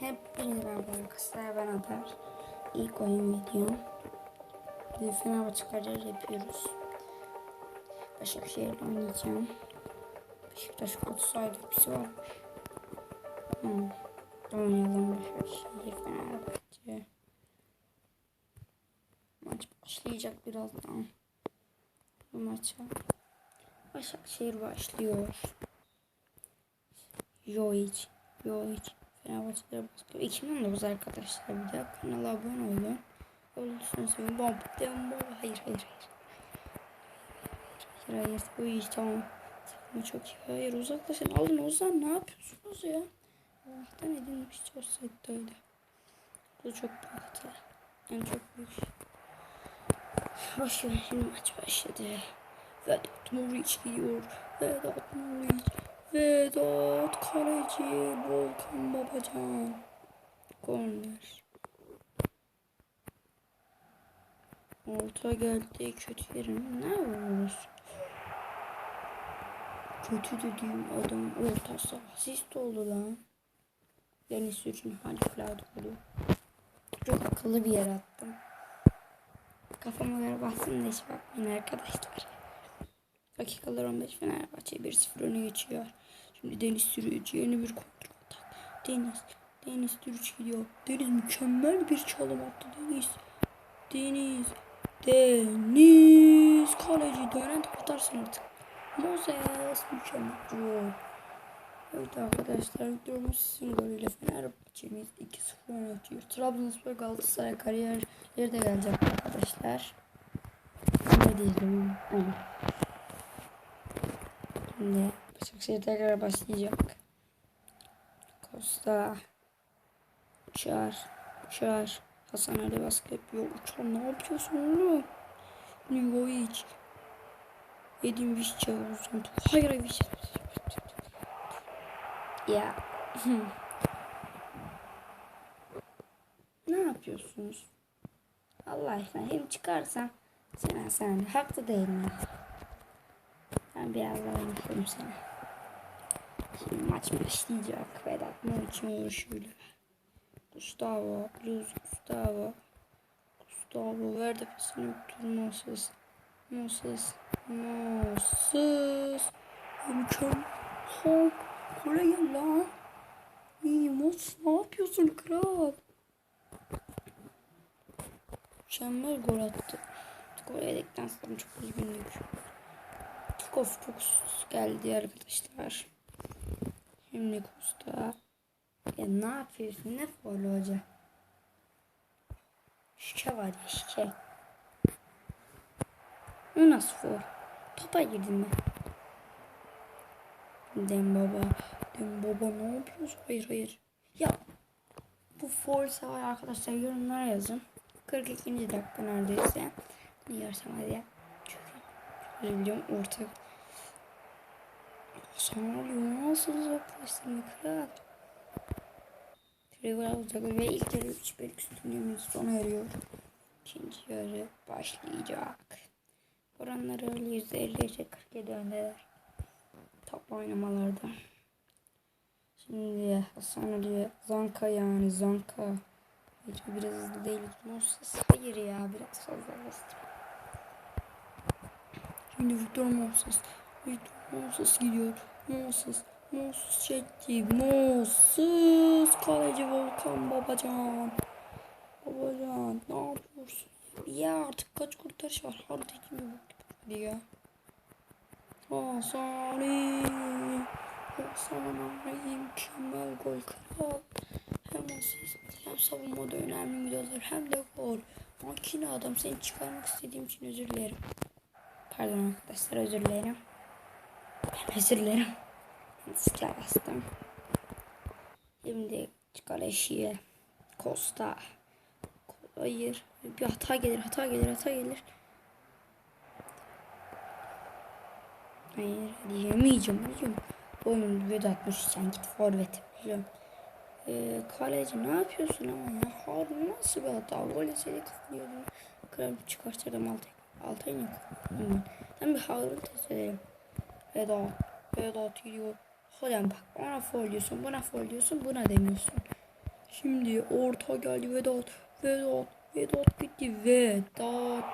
Hep birinci merhaba arkadaşlar ben Adar. İlk oyun videom. Bir Fenerbahçe kariyer yapıyoruz. Başakşehir'le oynayacağım. Beşiktaş Galatasaray'da hepsi varmış. Hmm. Oynayalım Başakşehir Fenerbahçe. Maç başlayacak birazdan. Bu maça. Başakşehir başlıyor. Joic. Joic. Fenerbahçe'de baskı. 2019 arkadaşlar bir de kanala abone olun. Olursanız sevinirim. Bom, dem, bom. Hayır, hayır, hayır. Hayır, hayır. İyi, tamam. Ama çok iyi. Hayır, uzaklaşın. Alın Ozan. Ne yapıyorsunuz ya? Allah'tan edilmiş olsaydı öyle. Bu çok büyük hata. Yani çok büyük. Boş şimdi maç başladı. Vedat Muriç gidiyor. Vedat Muriç. Vedat kaleci Volkan Babacan. Korner. Orta geldi kötü yerin. Ne vuruyoruz? Kötü dediğim adam orta saha. Asist oldu lan. Deniz Sürçün harikulade oluyor. Çok akıllı bir yer attım. Kafama göre bastım da hiç bakmayın arkadaşlar. Dakikalar 15 Fenerbahçe 1-0 öne geçiyor. Şimdi Deniz Sürücü yeni bir kontrol atak. Deniz. Deniz Sürücü gidiyor. Deniz mükemmel bir çalım attı. Deniz. Deniz. Deniz. Kaleci dönen kurtarsın artık. Moses mükemmel. Evet arkadaşlar videomuz sizin golüyle Fenerbahçe'miz 2-0 öne geçiyor. Trabzonspor Galatasaray kariyerleri de gelecek arkadaşlar. Ne diyelim? Evet. Şimdi Başakşehir tekrar başlayacak. Costa. Uçar. Uçar. Hasan Ali baskı yapıyor. Uçar ne yapıyorsun oğlum? Nigovic. Edin Vişça uzun. Hayır Vişça. Ya. ne yapıyorsunuz? Allah aşkına hem çıkarsam sen sen haklı değil mi? Ben biraz daha oynayayım sana. Şimdi maç başlayacak. Vedat Muriç'in vuruşuyla. Gustavo. Luis Gustavo. Gustavo verdi pasını yoktur Moses. Moses. Moses. Mükemmel. Ha, kule gel lan. İyi Moses ne yapıyorsun kral? Mükemmel gol attı. Gol yedikten sonra çok üzgündük. Kickoff çok geldi arkadaşlar. Şimdi Costa. Ya ne yapıyorsun? Ne faul hoca? Şike var ya şike. O nasıl faul? Topa girdim mi? Dem baba. Dem baba ne yapıyorsun? Hayır hayır. Ya bu faul var arkadaşlar yorumlara yazın. 42. dakika neredeyse. Ne görsem hadi ya. Üzüldüm ortak. Oluyor nasıl uzaklaştın kral? Trevor uzak ve ilk yarı 3 bir üstünlüğümüz sona eriyor. İkinci yarı başlayacak. Oranları öyle %50'ye 47 öndeler. Top oynamalarda. Şimdi Hasan Ali Zanka yani Zanka. Hayır biraz hızlı değil. Moses hayır ya biraz fazla bastım. Şimdi Victor Moses. Victor Moses gidiyor. Moses. Moses çekti. Moses. Kaleci Volkan Babacan. Babacan ne yapıyorsun? Ya artık kaç kurtarış var? Hadi kimi Hadi ya. Hasan Ali. Hasan Ali mükemmel gol kral. Hem asist hem savunmada önemli müdahaleler hem de gol. Makine adam seni çıkarmak istediğim için özür dilerim. Pardon arkadaşlar özür dilerim. Ben özür dilerim. Siker bastım. Şimdi Kaleşi'ye. Costa. Hayır. Bir hata gelir, hata gelir, hata gelir. Hayır, diyemeyeceğim. Diyeceğim. Oğlum Vedat atmış sen git forvet. Biliyorum. Ee, kaleci ne yapıyorsun ama ya? Harun nasıl bir hata? Gol yeseydi kafalıyordum. Kral çıkartırdım Altay. Altay ne? Hmm. Ben bir Harun test edelim. Vedat. Vedat gidiyor. Hocam bak ona foul diyorsun, buna foul diyorsun, buna demiyorsun. Şimdi orta geldi Vedat. Vedat. Vedat gitti. Vedat.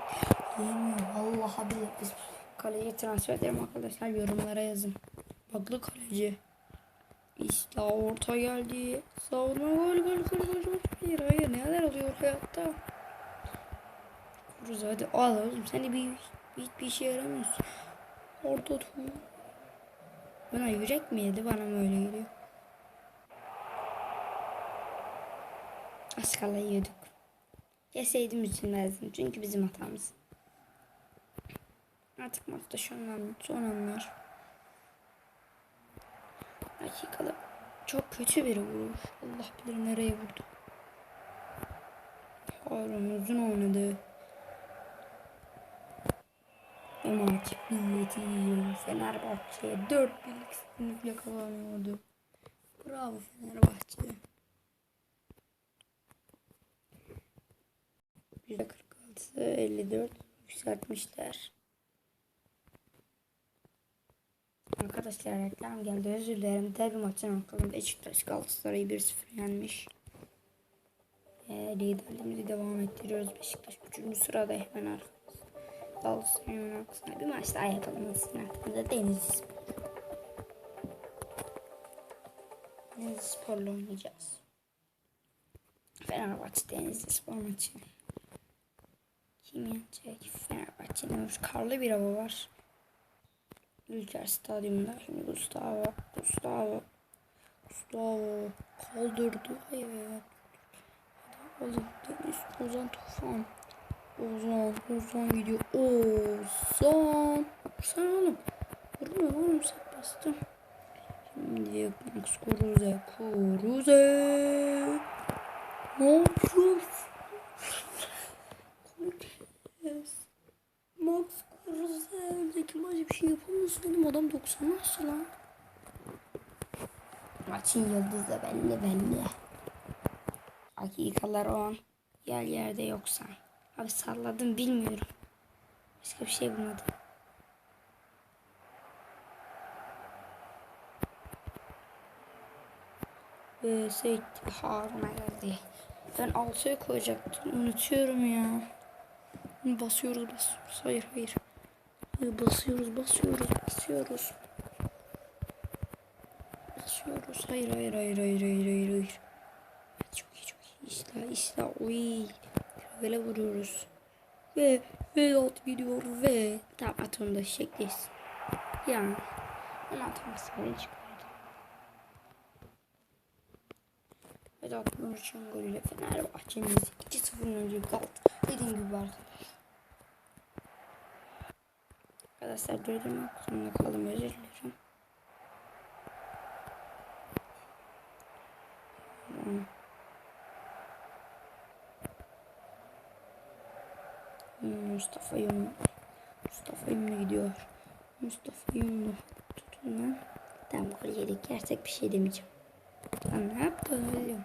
Yemiyor. Vallahi billahi biz kaleci transfer edelim arkadaşlar. Yorumlara yazın. Baklı kaleci. İşte orta geldi. Savunma gol gol gol gol. Hayır hayır neler oluyor hayatta. Kuruz hadi al oğlum seni bir hiçbir işe yaramıyorsun. Orta tur. Bana yürek mi yedi bana mı öyle geliyor. Az kala yiyorduk. Yeseydim üzülmezdim çünkü bizim hatamız. Artık maçta şu an son anlar. Dakikada çok kötü bir vuruş. Allah bilir nereye vurdu. Harun uzun oynadı. Ve maç niyeti Fenerbahçe 4 birlik sınıfla kazanıyordu. Bravo Fenerbahçe. %46 54 yükseltmişler. Arkadaşlar reklam geldi özür dilerim. Derbi maçın bakalım Beşiktaş Galatasaray'ı 1-0 yenmiş. Ve liderliğimizi devam ettiriyoruz. Beşiktaş 3. sırada hemen arkamız. Galatasaray'ın arkasında bir maç daha yapalım. Aslında Denizli Spor. Denizli Spor'la oynayacağız. Fenerbahçe Denizli Spor maçı. Kim yenecek? Fenerbahçe'nin karlı bir hava var. Ülker Stadyumunda şimdi Gustavo, Gustavo, Gustavo kaldırdı. Hayır. Deniz Ozan Tufan. Ozan, Ozan gidiyor. Ozan. Sen oğlum. Vurmuyor oğlum sen bastın. Şimdi Max Kuruze, Kuruze. Ne. Max Kruse önceki maç bir şey yapamıyorsun adam 90 nasıl lan? Maçın yıldızı belli belli. Dakikalar 10. Yer yerde yoksa. Abi salladım bilmiyorum. Başka bir şey bulmadım. Ve Harun'a geldi. Ben altıya koyacaktım. Unutuyorum ya. Basıyoruz basıyoruz. Hayır hayır. hayır basıyoruz basıyoruz basıyoruz. Basıyoruz. Hayır hayır hayır hayır hayır hayır hayır. Çok iyi çok iyi. İsla isla. Uy. Böyle vuruyoruz. Ve ve at gidiyor ve tam at onu da şekliyiz. Yani ben atması beni çıkardı. Vedat Muriç'in golüyle Fenerbahçe'nin 2-0 önce kaldı. Dediğim gibi arkadaşlar. Arkadaşlar durdurmak zorunda kaldım özür dilerim. Hmm. Hmm, Mustafa Yumlu. Mustafa Yumlu gidiyor. Mustafa Yumlu. Tutun lan. Tamam gol yedik. Gerçek bir şey demeyeceğim. Lan ne yaptın oğlum?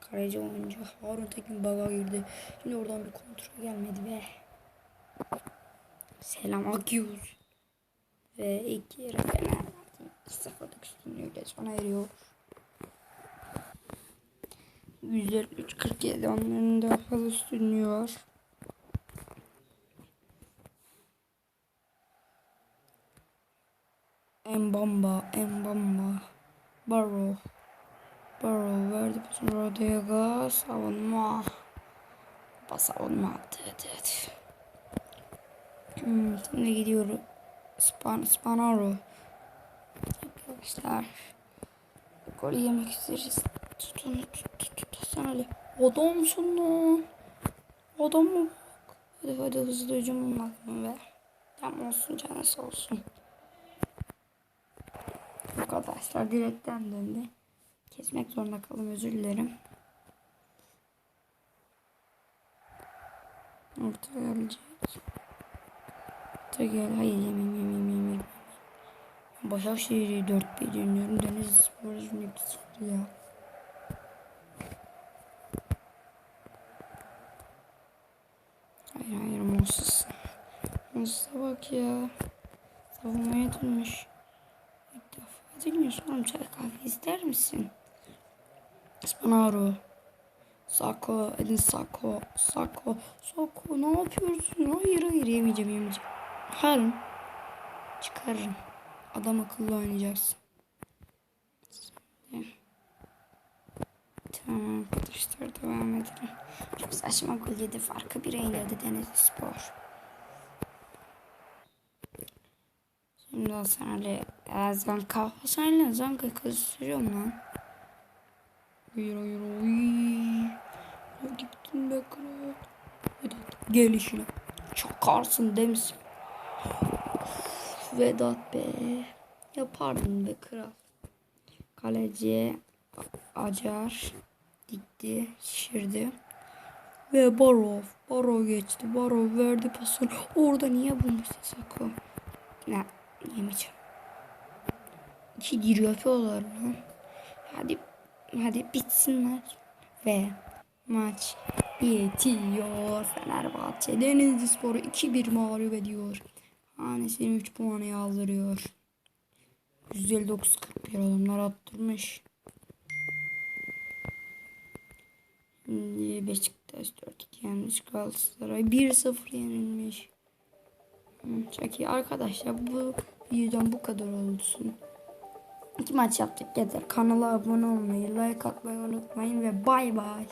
Kaleci oyuncu Harun Tekin baga girdi. Şimdi oradan bir kontrol gelmedi be. Selam Akyüz. Ve ilk yarı Fenerbahçe 2-0'lık üstünlüğüyle sona eriyor. %3-47 onların daha fazla üstünlüğü var. Mbamba, Mbamba, Barrow. Barrow verdi bütün Rodega savunma. Bas savunma. Evet, evet. Hmm, şimdi gidiyorum. Span, Spanaro. Arkadaşlar. Gol yemek isteriz. Tutun tut Ali. Adamsın lan. Adam mı bak. Hadi hadi hızlı hücum olmadı be. Tamam olsun canısı olsun. Arkadaşlar direkten döndü. Kesmek zorunda kaldım özür dilerim. Orta gelecek. Orta gel. Hayır yemeyeyim yemeyeyim yemeyeyim. Başakşehir'i 4 1 dönüyorum. Deniz Spor'u şimdi bir ya. Moses. Moses'a bak ya. Savunmaya dönmüş. İlk defa dinliyorsun oğlum çay kahve ister misin? Spanaro. Sako, Edin Sako, Sako, Sako ne yapıyorsun? Hayır hayır yemeyeceğim yemeyeceğim. Harun. Çıkarırım. Adam akıllı oynayacaksın. Şimdi. Tamam arkadaşlar devam edelim. Çok saçma gol yedi farkı bir eyledi Denizli Spor. Şimdi Hasan Ali e, Zanka. Hasan Ali Zanka'yı kızdırıyorum lan. Hayır hayır oy. Ya gittin be kral. Vedat gel işine. Çakarsın demiş. Vedat be. Yapardın be kral. Kaleci Acar dikti, şişirdi. Ve Barov. Barov geçti. Barov verdi pasını. Orada niye bulmuştu Sako? Ne? Yemeyeceğim. İki gir yapıyorlar lan. Hadi hadi bitsinler. Ve maç bitiyor. Fenerbahçe Denizli Spor'u 2-1 mağlup ediyor. Hanesini 3 puanı yazdırıyor. 159-41 adamlar attırmış. Şimdi Beşiktaş 4-2 yenmiş. Galatasaray 1-0 yenilmiş. Hı, Çok iyi arkadaşlar bu videodan bu kadar olsun. İki maç yaptık yeter. Kanala abone olmayı, like atmayı unutmayın ve bay bay.